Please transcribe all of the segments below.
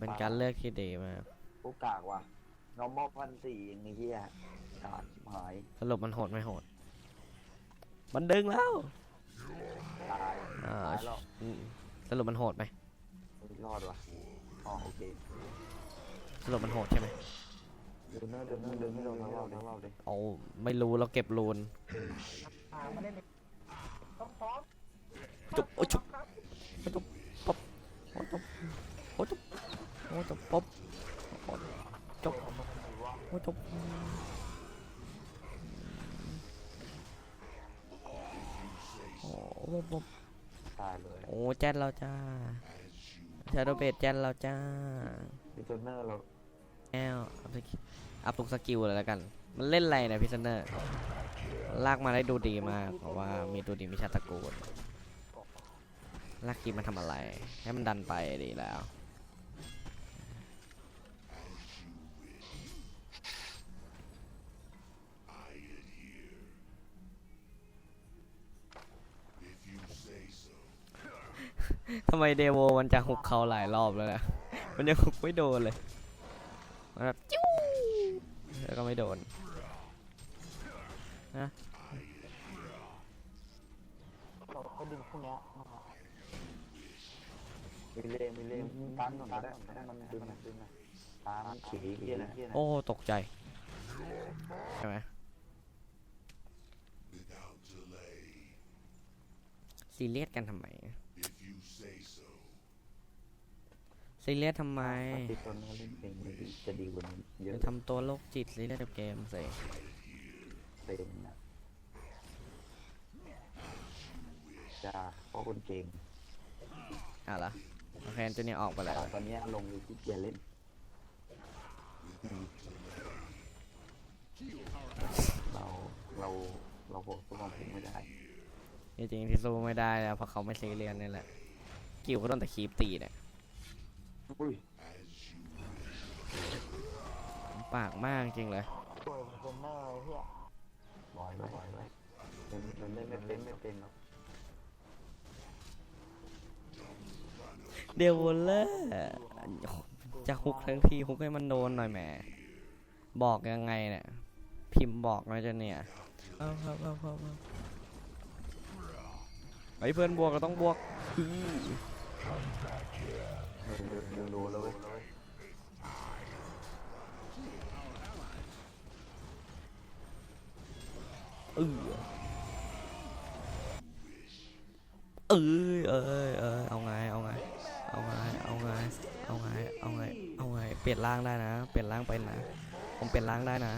เป็นการเลือกที่ดีมากโอกากว่ะ normal พันสี่อย่างนี้เฮียกาดหายสรุปมันโหดไม่โหด มันดึงแล้วตายอ่าตายแล้วอืมสรุปมันโหดไหมรอดว่ะอ๋อโอเคสรุปมันโหดใช่ไหมเดินเนอร์เดินเนอร์เดินให้เราทั้งรอบทั้งรอบเลยเอาไม่รู้เราเก็บรูนอ่ามาเล่นต้องพร้อมจุบโอ้ยจุบโอ้ยจุบป๊บโอ้ยจุบโอ้ยจุบ โอ้ยจุบป๊บโอ้ยจุบโอ้ยจุบโอ้ยจุบตายเลยโอ้แจนเราจ้าชาโดเบดแจนเราจ้าดิเนอร์เราแอลอัพสกิลอัพทุกสกิลเลยแล้วกัน มันเล่นอะไรนะพิซเนอร์ลากมาได้ดูดีมากเพราะว่ามีดูดีมีชาติตระกูลลากกีมันทำอะไร ให้มันดันไปดีแล้ว ทำไมเดโวมันจะหุกเขาหลายรอบแล้วนะมันยังหุกไม่โดนเลยมันแบบจิ้วแล้วก็ไม่โดนเราเขาดึงพวกเนี้ยมามีเล่มีเล่ตันหน่อยก็ได้ให้มันดึงหน่อยดึงหน่อยตามขี่เฮียนะโอ้ตกใจใช่ไหมซีเรียสกันทำไม ซีเรียสทำไมที่ตอนนี้เล่นเพลงมันจะดีกว่านี้เยจะอะทำตัวโรคจิตซีเรียสกับเกมสิเป็นนะจ้าเพราะคนเก่งอะละโอเคตัวนี้ออกไปแล้วแต่ตอนนี้ลงอยู่ที่เกียร์เล่นอืมเราเราเราโหดสู้ความเพลงไม่ได้จริงๆที่สู้ไม่ได้แล้วเพราะเขาไม่ซีเรียสนี่แหละกิวเขาโดนแต่คีบตีเนี่ย อุ้ยปากมากจริงเลยตัวเทรนเนอร์เฮียบอยไว้บอยไว้มันมันเล่นไม่เป็นไม่เป็นหรอกเดวเลอร์จะฮุกทั้งทีฮุกให้มันโดนหน่อยแหม บอกยังไงเนี่ย พิมพ์บอกนะจะเนี่ยเอาครับเอาครับเอาไอ้เพื่อนบวกก็ต้องบวก อื้อดูดูดูแล้วเว้ยเออเอ้ยเอ้ยเอ้ยเอาไงเอาไงเอาไงเอาไงเอาไงเอาไงเอาไงเปลี่ยนร่างได้นะ เปลี่ยนร่างเป็นนะ ผมเปลี่ยนร่างได้นะ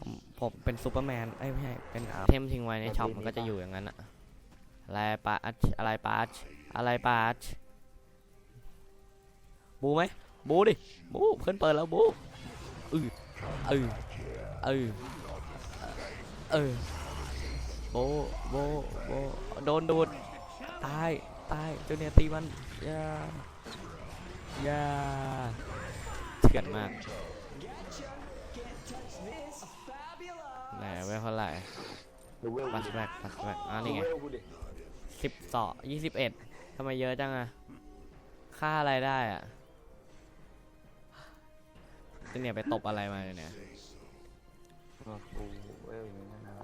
ผมผมเป็นซูเปอร์แมนเอ้ไม่ใช่เป็นอาเทมทิ้งไว้ในช็อปมันก็จะอยู่อย่างนั้นอะอะไรปาชอะไรปาชอะไรปาช บูไหมบูดิบูเพื่อนเปิดแล้วบูเออเออเออเออโบโบโบโดนดูดตายตายเจ้าเนี่ยตีมันยายาเถื่อนมากไหนไว้เท่าไหร่ปัสแบกปัสแบกอ่านี่ไงดูเวลกูดิสิบสองยี่สิบเอ็ดทำไมเยอะจังอะค่าอะไรได้อะ เจ้าเนี่ยไปตบอะไรมาเนี่ยเออกูเวลอย่างนั้นนะ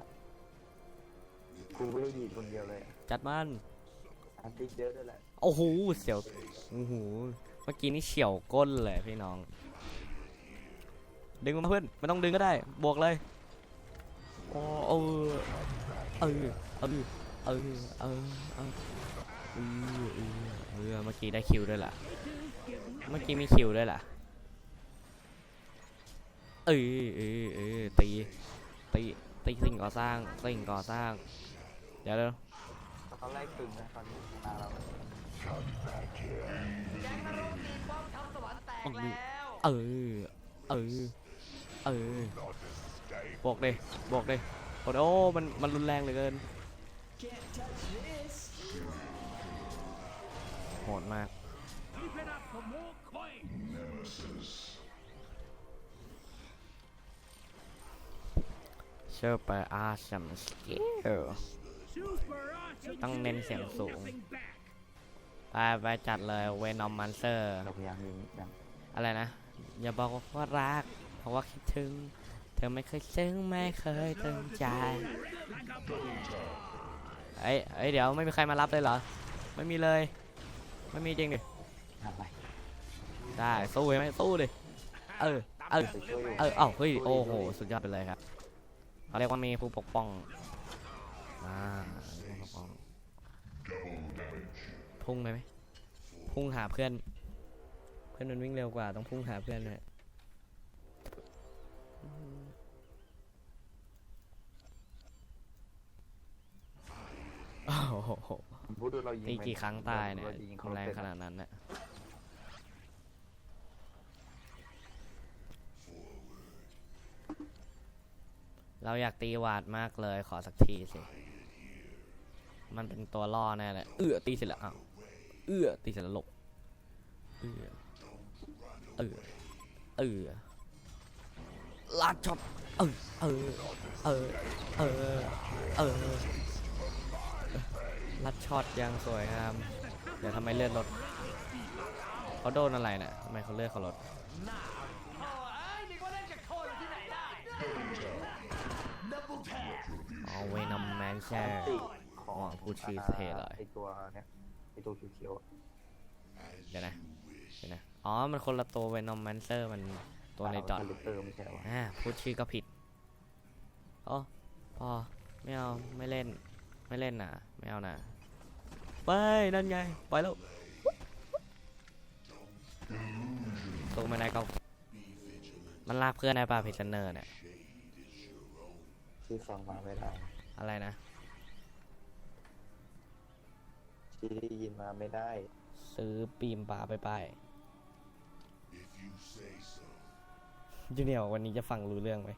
กูเวลดีคนเดียวเลยอะจัดมัน อันติเยอะด้วยแหละโอ้โหเสียวโอ้โหเมื่อกี้นี่เฉียวก้นเลยพี่น้อง ดึงมาเพื่อนไม่ต้องดึงก็ได้ บวกเลยโอ้เออเออเออเออเออเออเออเออเออเมื่อกี้ได้คิวด้วยล่ะ เมื่อกี้มีคิวด้วยล่ะ เออเออเออตีตีตีสิ่งก่อสร้างสิ่งก่อสร้าง เดี๋ยวเดี๋ยวเขาไล่ตึงนะตอนนี้ชนะเราเออเออเออบวกดิบวกดิโอ้โหมันมันรุนแรงเหลือเกินโหดมาก เชื่อไปอาชัมสเกลต้องเน้นเสียงสูง ไปไปจัดเลยเวนอมมันเซอร์เราพยายามยิงยังอะไรนะ อย่าบอกว่ารัก เพราะว่าคิดถึง เธอไม่เคยซึ้งไม่เคยตึงใจเอ้ยเอ้ยเดี๋ยวไม่มีใครมารับเลยเหรอ ไม่มีเลย ไม่มีจริงดิอะไรได้สู้ไหมสู้ดิ เออ เออไปช่วยอยู่เออเอ้าเฮ้ย โอ้โห สุดยอดไปเลยครับ เขาเรียกว่ามีผู้ปกป้องอ่ามีผู้ปกป้องพุ่งเลยไหมพุ่งหาเพื่อน เพื่อนมันวิ่งเร็วกว่าต้องพุ่งหาเพื่อนเลยโอ้โหพูดดูเรายิงตีไปกี่ครั้งตายเนี่ยรยิงแรงเต็มขนาดนั้นเนี่ย เราอยากตีวาดมากเลยขอสักทีสิ มันเป็นตัวล่อแน่เลย เอื้อตีเสร็จแล้วอ้าวเอื้อตีเสร็จแล้วหลบ เอื้อ เอื้อ เอื้อลาดช็อต เออ เออ เออ เออ เออลัดช็อตยังสวยงาม เดี๋ยวทำไมเลือดลดเขาโดนอะไรเนี่ยทำไมเขาเลือดเขาลด แมนแช่ ติขออ๋องพูดชื่อเท่เลย ไอตัวเนี้ยไอตัวเขียวๆอะเดี๋ยวนะเดี๋ยวนะ อ๋อ มันคนละตัวเวนอมแมนเซอร์มันตัวในดอท คาลิเตอร์ไม่ใช่เหรออ่าพูดชื่อก็ผิดโอ้พอไม่เอาไม่เล่น ไม่เล่นน่ะ ไม่เอาน่ะ ไป นั่นไง ไปแล้วตัวไม่ได้ก็ มันลากเพื่อนได้ป่ะพิซเนอร์เนี่ยชื่อฟังมาไม่ได้อะไรนะ ที่ได้ยินมาไม่ได้ ซื้อปีมปลาไปไปจูเนียร์วันนี้จะฟังรู้เรื่องไหม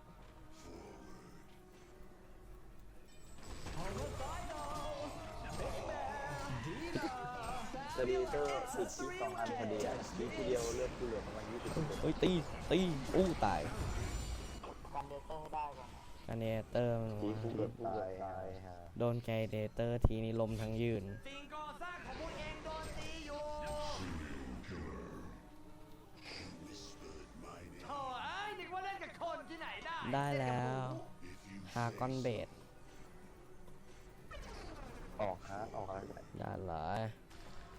สตีเตอร์สิบที่สองอันพอดีอะทีทีเดียวเลือดกูเหลือประมาณยี่สิบเปอร์เซ็นต์เฮ้ยตีตีอู้ตาย กันเดเตอร์ได้ก่อน การเนเตอร์มันทีว่ากูเกือบตายตายฮะโดนไกเดเตอร์ทีนี้ลมทั้งยืน สิ่งก่อสร้างของพวกเองโดนตีอยู่โถ่เอ้ยนึกว่าเล่นกับคนที่ไหนได้ได้แล้วฮากอนเบดออกฮาร์ดออกอะไรแบบได้เลย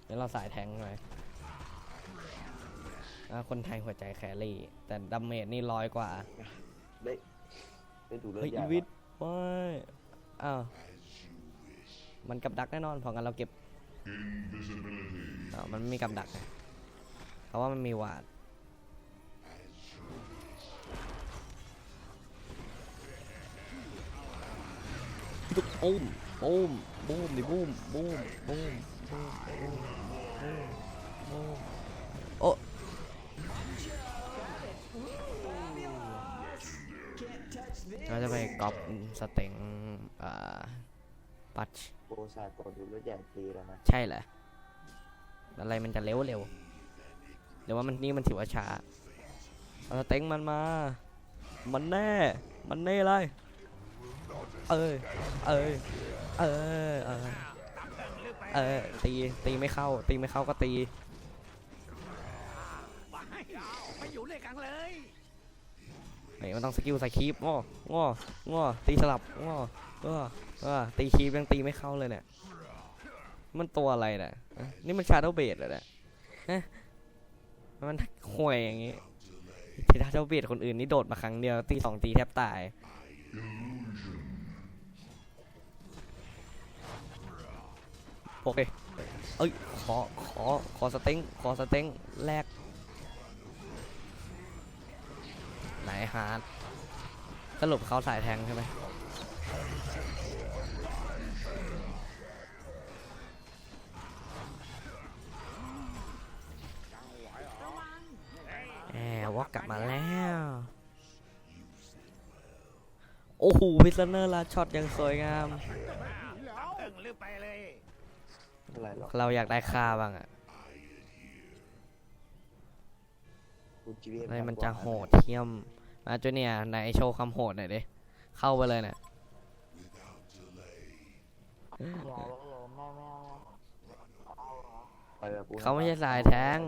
เดี๋ยวเราสายแทงค์เลยอะคนไทยหัวใจแครี่ แต่ดัมเมจนี่ร้อยกว่า ได้ ได้ดูเลือเฮ้ยดใหอีญ่วิทไม่อ้าวมันกับดักแน่นอนเพองั้นเราเก็บอ้าวมันไม่มีกับดักไงเพราะว่ามันมีวาดบูมบูมบูมดิบูมบูมบูมบูมบูมบูมบูม เราจะไปก๊อปสเต็งอ่าปัชโปรซาตัวดูเลือดใหญ่ทีแล้วนะใช่เหรออะไรมันจะเร็วเร็วหรือว่ามันนี่มันถือว่าช้าเอาสเต็งมันมา มันแน่ มันแน่เลยเอ้ยเอ้ยเอ้ยเอ้ยเอ้ยตีตีไม่เข้า ตีไม่เข้าก็ตีไม่อยู่เลยกันเลย เฮ้มันต้องสกิลใส่คีบง้อง้อง้อตีสลับง้อง้อง้อตีคีบยังตีไม่เข้าเลยเนี่ยมันตัวอะไรเนี่ยฮะนี่มันชาโดเบดเหรอเนี่ยมันห่วยอย่างงี้ทีชาโดว์เบดคนอื่นนี่โดดมาครั้งเดียวตีสองตีแทบตายโอเคเอ้ยขอขอขอสเต็งขอสเต็งแลก ไหน ฮาร์ดสรุปเขาสายแทงใช่ไหมแหมวอกกลับมาแล้ว โอ้โหพิซเนอร์ลาช็อตยังสวยงามเอิงลืมไปเลยไม่เป็นไรหรอกเราอยากได้ค่าบ้างอะกูจีวีอะไรมันจะโหดเที่ยม มาจูเนียร์ไหนโชว์ความโหดหน่อยดิ เข้าไปเลยเนี่ยอย่าเลยแม่แม่เอาเหรอไปออกูเขาไม่ใช่สายแทง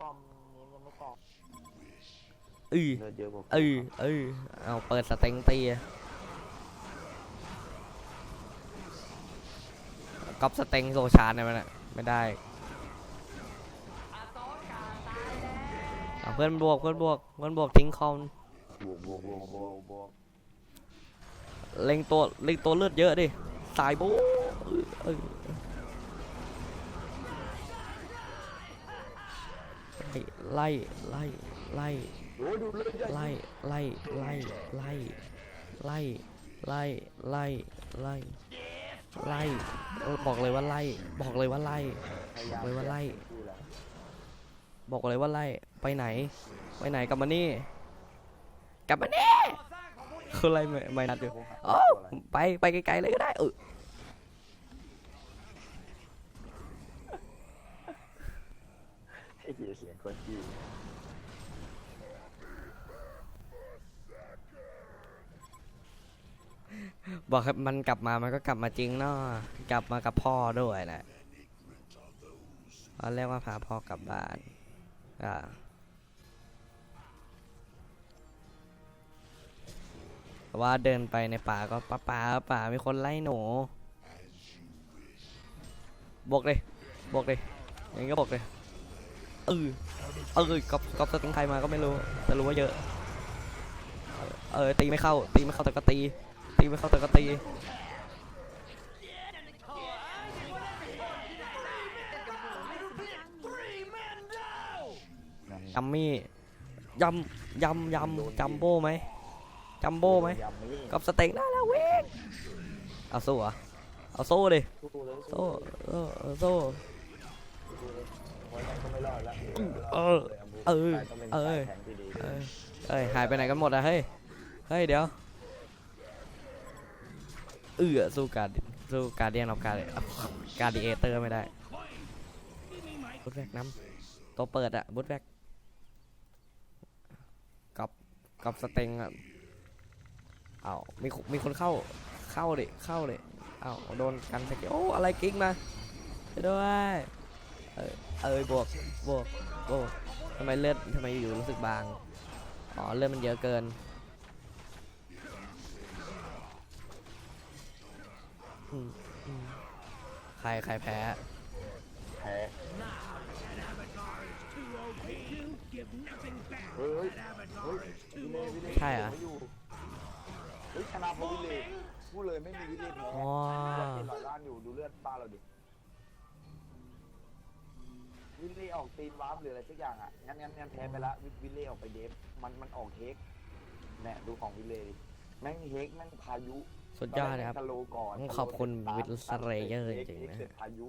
ป้อมนี้ยังไม่ตอบอือเลือดเยอะกว่าเออเออเอาเปิดสเต็งตีอะก๊อปสเต็งโซชาร์ได้ไหมน่ะไม่ได้เอาเพื่อนบวกเพื่อนบวกเพื่อนบวกทิ้งคอม บวกบวกบวกบวกบวกเล็งตัวเล็งตัวเลือดเยอะดิสายโบะเออเออไล่ไล่ไล่โอ้ยดูเลือดเยอะไล่ไล่ไล่ไล่ไล่ไล่ไล่ไล่ไล่เออบอกเลยว่าไล่บอกเลยว่าไล่พยายามเลยว่าไล่บอกเลยว่าไล่ไปไหน ไปไหนกลับมานี่ กลับมานี่คืออะไรไม่ไม่นัดอยู่โอ้ไปไปไกลๆเลยก็ได้เออไอ้เหี้ยเสียงคนจีนบอกให้มันกลับมามันก็กลับมาจริงเนาะกลับมากับพ่อด้วยแหละเขาเรียกว่าพาพ่อกลับบ้านอ่า แต่ว่าเดินไปในป่าก็ป่าป่าป่ามีคนไล่หนูบวกเลยบวกเลยอย่างนี้ก็บวกเลยเออเออกอบกอบสติงใครมาก็ไม่รู้แต่รู้ว่าเยอะ เออตีไม่เข้า ตีไม่เข้าแต่ก็ตี ตีไม่เข้าแต่ก็ตียัมมี่ยำยำยำจัมโบ้ไหม จัมโบ้ไหมกับสเต็กได้แล้วเว้งเอาสู้เหรอะเอาโซ่ดิสู้เลยโซ่เออโซ่เออเออเออเอ้ยเอ้ยหายไปไหนกันหมดอะเฮ้ยเฮ้ยเดี๋ยวเออสู้การสู้การเดียนออฟการการดีเอเตอร์ไม่ได้บุตแวกน้ำตัวเปิดอะบุตแวกกับกับสเต็งอะ เอามีมีคนเข้าเข้าดิเข้าดิเอาโดนกันสกิลโอ้อะไรกิ๊กมาช่วยด้วยเออเอ้ยบวกบวกบวกทำไมเลือดทำไมอยู่รู้สึกบางอ๋อเลือดมันเยอะเกินใครใครแพ้แพ้ใช่เหรอไม่ยู่เฮ้ยชนะเพราะวิเล่พูดเลยไม่มีวิเล่แพ้อ๋อเลือดเจ็ดร้อยล้านอยู่ดูเลือดบ้านเราดิวิลเล่ออกตีนวาร์ปหรืออะไรสักอย่างอะงั้นงั้นงั้นแพ้ไปละวิวิลเล่ออกไปเดฟมันมันออกเฮกเนี่ยดูของวิลเล่ดิแม่งเฮกแม่งพายุสุดยอดเลยครับตนแกกะโลก่อนต้องขอบคุณตาวิลสเรเยอร์จริงๆนะ เสจพายุ